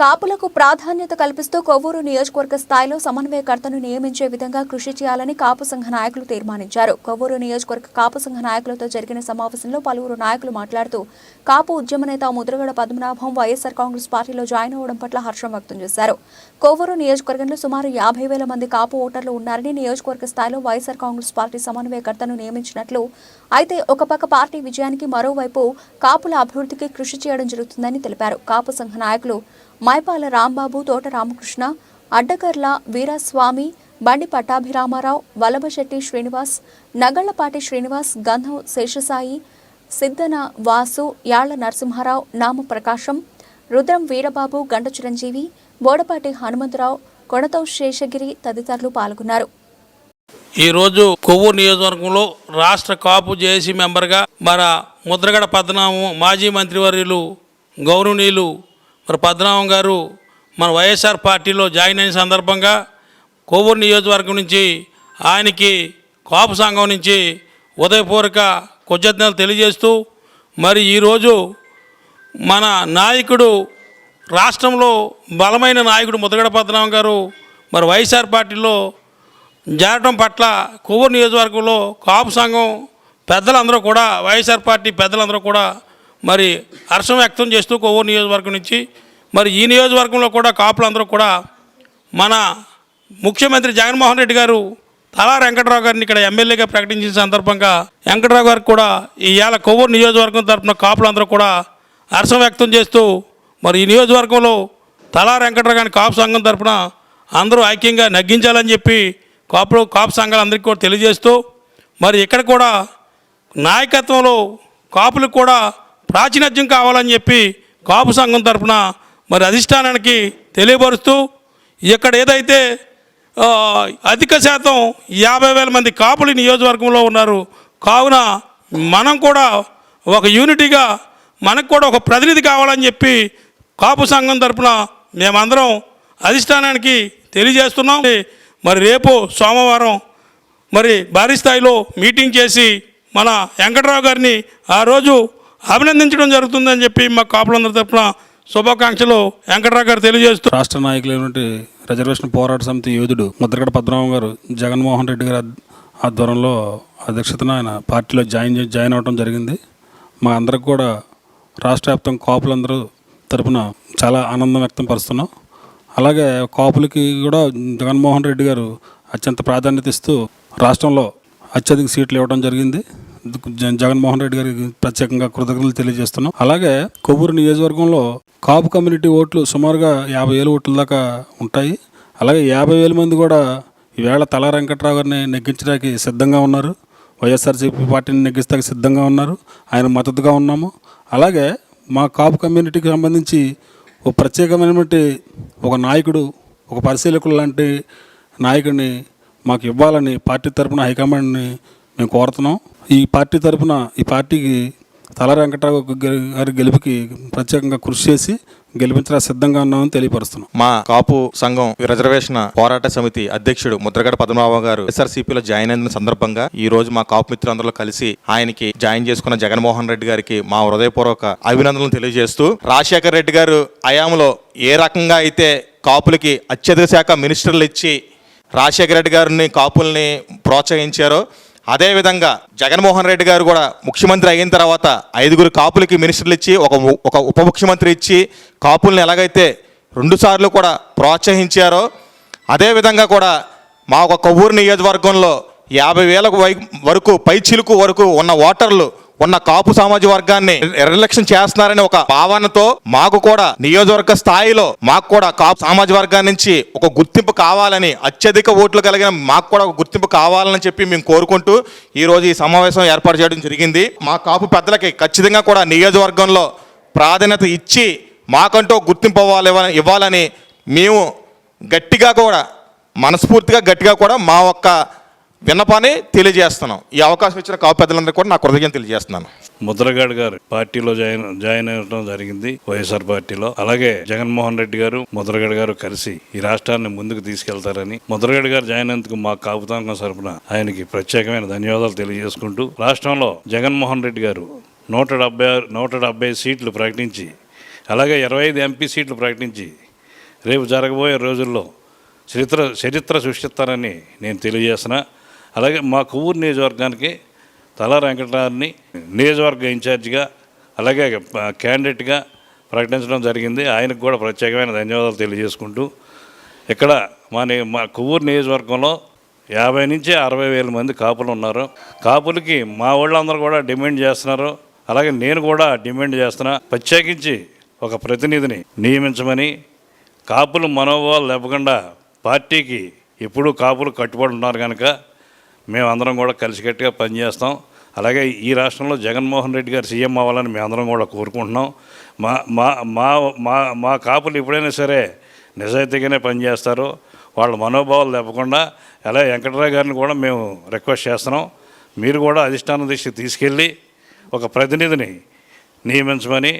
కాపులకు ప్రాధాన్యత కల్పిస్తూ కొవ్వూరు నియోజకవర్గ స్థాయిలో సమన్వయకర్తను నియమించే విధంగా కృషి చేయాలని కాపు సంఘ నాయకులు తీర్మానించారు. కొవ్వూరు నియోజకవర్గ కాపు సంఘ నాయకులతో జరిగిన సమావేశంలో పలువురు నాయకులు మాట్లాడుతూ కాపు ఉద్యమ నేత ముద్రగడ పద్మనాభం వైఎస్సార్ కాంగ్రెస్ పార్టీలో జాయిన్ అవ్వడం పట్ల హర్షం వ్యక్తం చేశారు. కొవ్వూరు నియోజకవర్గంలో సుమారు యాభై వేల మంది కాపు ఓటర్లు ఉన్నారని నియోజకవర్గ స్థాయిలో వైఎస్సార్ కాంగ్రెస్ పార్టీ సమన్వయకర్తను నియమించినట్లు అయితే ఒక పక్క పార్టీ విజయానికి మరోవైపు కాపుల అభివృద్ధికి కృషి చేయడం జరుగుతుందని తెలిపారు. కాపు సంఘ నాయకులు మైపాల రాంబాబు తోట రామకృష్ణ అడ్డకర్ల వీరస్వామి బండి పట్టాభిరామారావు వల్లభశెట్టి శ్రీనివాస్ నగళ్ళపాటి శ్రీనివాస్ గంధం శేషసాయి సిద్ధన వాసు యాళ్ళ నరసింహారావు నామ ప్రకాశం రుద్రం వీరబాబు గంట చిరంజీవి బోడపాటి హనుమంతరావు కొడతో శేషగిరి తదితరులు పాల్గొన్నారు. ఈరోజు కొవ్వు నియోజకవర్గంలో రాష్ట్ర కాపు జేఏసీ మెంబర్గా మన ముద్రగడ పద్నాము మాజీ మంత్రివర్యులు గౌరవనీయులు మరి పద్మనాభం గారు మన వైఎస్ఆర్ పార్టీలో జాయిన్ అయిన సందర్భంగా కోవూరు నియోజకవర్గం నుంచి ఆయనకి కాపు సంఘం నుంచి ఉదయపూర్వక కృతజ్ఞతలు తెలియజేస్తూ మరి ఈరోజు మన నాయకుడు రాష్ట్రంలో బలమైన నాయకుడు ముద్దగడ పద్మనాభం గారు మరి వైఎస్ఆర్ పార్టీలో చేరటం పట్ల కొవ్వూరు నియోజకవర్గంలో కాపు సంఘం పెద్దలందరూ కూడా వైఎస్ఆర్ పార్టీ పెద్దలందరూ కూడా మరి హర్షం వ్యక్తం చేస్తూ కొవ్వూరు నియోజకవర్గం నుంచి మరి ఈ నియోజకవర్గంలో కూడా కాపులందరూ కూడా మన ముఖ్యమంత్రి జగన్మోహన్ రెడ్డి గారు తలా వెంకటరావు గారిని ఇక్కడ ఎమ్మెల్యేగా ప్రకటించిన సందర్భంగా వెంకటరావు గారికి కూడా ఈవేళ కొవ్వూరు నియోజకవర్గం తరఫున కాపులందరూ కూడా హర్షం వ్యక్తం చేస్తూ మరి ఈ నియోజకవర్గంలో తలా వెంకటరావు గారిని కాపు సంఘం తరఫున అందరూ ఐక్యంగా నగ్గించాలని చెప్పి కాపు కాపు సంఘాలందరికీ కూడా తెలియజేస్తూ మరి ఇక్కడ కూడా నాయకత్వంలో కాపులకు కూడా ప్రాచీనత్యం కావాలని చెప్పి కాపు సంఘం తరఫున మరి అధిష్టానానికి తెలియపరుస్తూ ఇక్కడ ఏదైతే అధిక శాతం యాభై వేల మంది కాపులు నియోజకవర్గంలో ఉన్నారు కావున మనం కూడా ఒక యూనిటీగా మనకు కూడా ఒక ప్రతినిధి కావాలని చెప్పి కాపు సంఘం తరపున మేమందరం అధిష్టానానికి తెలియజేస్తున్నాం. మరి రేపు సోమవారం మరి భారీ స్థాయిలో మీటింగ్ చేసి మన వెంకటరావు గారిని ఆ రోజు అభినందించడం జరుగుతుందని చెప్పి మా కాపులందరి తరపున శుభాకాంక్షలు వెంకట్రావు గారు తెలియజేస్తూ రాష్ట్ర నాయకులైనటువంటి రిజర్వేషన్ పోరాట సమితి యోధుడు ముద్రగడ పద్మనాభం గారు జగన్మోహన్ రెడ్డి గారి ఆధ్వర్యంలో అధ్యక్షతన ఆయన పార్టీలో జాయిన్ జాయిన్ అవ్వడం జరిగింది. మా అందరికి కూడా రాష్ట్ర వ్యాప్తం కాపులందరూ తరపున చాలా ఆనందం వ్యక్తం పరుస్తున్నాం. అలాగే కాపులకి కూడా జగన్మోహన్ రెడ్డి గారు అత్యంత ప్రాధాన్యత ఇస్తూ రాష్ట్రంలో అత్యధిక సీట్లు ఇవ్వడం జరిగింది. జగన్మోహన్ రెడ్డి గారికి ప్రత్యేకంగా కృతజ్ఞతలు తెలియజేస్తున్నాం. అలాగే కొవ్వూరు నియోజకవర్గంలో కాపు కమ్యూనిటీ ఓట్లు సుమారుగా యాభై వేలు ఓట్ల దాకా ఉంటాయి. అలాగే యాభై వేల మంది కూడా ఈవేళ తల వెంకట్రావు గారిని నెగ్గించడానికి సిద్ధంగా ఉన్నారు. వైఎస్ఆర్సీపీ పార్టీని నెగ్గిస్తానికి సిద్ధంగా ఉన్నారు. ఆయన మద్దతుగా ఉన్నాము. అలాగే మా కాపు కమ్యూనిటీకి సంబంధించి ఒక ప్రత్యేకమైనటువంటి ఒక నాయకుడు ఒక పరిశీలకుడు లాంటి నాయకుడిని మాకు ఇవ్వాలని పార్టీ తరపున హైకమాండ్ని మేము కోరుతున్నాం. ఈ పార్టీ తరపున ఈ పార్టీకి తల వెంకటరావు గారి గెలుపుకి ప్రత్యేకంగా కృషి చేసి గెలిపించడానికి సిద్ధంగా ఉన్నామని తెలియపరుస్తున్నాం. మా కాపు సంఘం రిజర్వేషన్ పోరాట సమితి అధ్యక్షుడు ముద్రగడ పద్మనాభ గారు ఎస్ఆర్సీపీలో జాయిన్ అయిన సందర్భంగా ఈ రోజు మా కాపు మిత్రులందరూ కలిసి ఆయనకి జాయిన్ చేసుకున్న జగన్మోహన్ రెడ్డి గారికి మా హృదయపూర్వక అభినందనలు తెలియజేస్తూ రాజశేఖర్ రెడ్డి గారు హయాంలో ఏ రకంగా అయితే కాపులకి అత్యధిక శాఖ మినిస్టర్లు ఇచ్చి రాజశేఖర రెడ్డి గారిని కాపుల్ని ప్రోత్సహించారో అదేవిధంగా జగన్మోహన్ రెడ్డి గారు కూడా ముఖ్యమంత్రి అయిన తర్వాత ఐదుగురు కాపులకి మినిస్టర్లు ఇచ్చి ఒక ఒక ఉప ముఖ్యమంత్రి ఇచ్చి కాపుల్ని ఎలాగైతే రెండుసార్లు కూడా ప్రోత్సహించారో అదేవిధంగా కూడా మా ఒక కొవ్వూరు నియోజకవర్గంలో యాభై వేలకు వరకు పై చిలుకు వరకు ఉన్న ఓటర్లు ఉన్న కాపు సామాజిక వర్గాన్ని నిర్లక్ష్యం చేస్తున్నారనే ఒక భావనతో మాకు కూడా నియోజకవర్గ స్థాయిలో మాకు కూడా కాపు సామాజిక వర్గాన్ని నుంచి ఒక గుర్తింపు కావాలని అత్యధిక ఓట్లు కలిగిన మాకు కూడా ఒక గుర్తింపు కావాలని చెప్పి మేము కోరుకుంటూ ఈ రోజు ఈ సమావేశం ఏర్పాటు చేయడం జరిగింది. మా కాపు పెద్దలకి ఖచ్చితంగా కూడా నియోజకవర్గంలో ప్రాధాన్యత ఇచ్చి మాకంటూ గుర్తింపు ఇవ్వాలి ఇవ్వాలని మేము గట్టిగా కూడా మనస్ఫూర్తిగా గట్టిగా కూడా మా ఒక్క విన్నపాన్ని తెలియజేస్తున్నాం. ఈ అవకాశం ఇచ్చిన కాపు పెద్దలందరికీ కూడా నా కృతజ్ఞత తెలియజేస్తున్నాను. ముద్రగాడ్ గారు పార్టీలో జాయిన్ జాయిన్ అవ్వడం జరిగింది వైఎస్ఆర్ పార్టీలో. అలాగే జగన్మోహన్ రెడ్డి గారు ముద్రగడ్ గారు కలిసి ఈ రాష్ట్రాన్ని ముందుకు తీసుకెళ్తారని ముద్రగడ్ గారు జాయిన్ అయినందుకు మా కాపుతాంగం సరఫున ఆయనకి ప్రత్యేకమైన ధన్యవాదాలు తెలియజేసుకుంటూ రాష్ట్రంలో జగన్మోహన్ రెడ్డి గారు నూట డెబ్బై ఆరు- నూట డెబ్బై సీట్లు ప్రకటించి అలాగే ఇరవై ఐదు ఎంపీ సీట్లు ప్రకటించి రేపు జరగబోయే రోజుల్లో చరిత్ర చరిత్ర సృష్టిస్తారని నేను తెలియజేస్తున్నా. అలాగే మా కొవ్వూరు నియోజకవర్గానికి తల వెంకటరావుని నియోజకవర్గ ఇన్ఛార్జిగా అలాగే క్యాండిడేట్గా ప్రకటించడం జరిగింది. ఆయనకు కూడా ప్రత్యేకమైన ధన్యవాదాలు తెలియజేసుకుంటూ ఇక్కడ మా మా కొవ్వూరు నియోజకవర్గంలో యాభై నుంచి అరవై వేల మంది కాపులు ఉన్నారు. కాపులకి మా వాళ్ళందరూ కూడా డిమాండ్ చేస్తున్నారు. అలాగే నేను కూడా డిమాండ్ చేస్తున్నా ప్రత్యేకించి ఒక ప్రతినిధిని నియమించమని. కాపులు మనోభావాలు లేపకుండా పార్టీకి ఎప్పుడూ కాపులు కట్టుబడి ఉన్నారు కనుక మేమందరం కూడా కలిసికట్టుగా పనిచేస్తాం. అలాగే ఈ రాష్ట్రంలో జగన్మోహన్ రెడ్డి గారు సీఎం అవ్వాలని మేమందరం కూడా కోరుకుంటున్నాం. మా మా మా మా మా కాపులు ఎప్పుడైనా సరే నిజాయితీగానే పనిచేస్తారు. వాళ్ళ మనోభావాలు తప్పకుండా. అలా వెంకటరావు గారిని కూడా మేము రిక్వెస్ట్ చేస్తున్నాం. మీరు కూడా అధిష్టానం దృష్టికి తీసుకెళ్ళి ఒక ప్రతినిధిని నియమించమని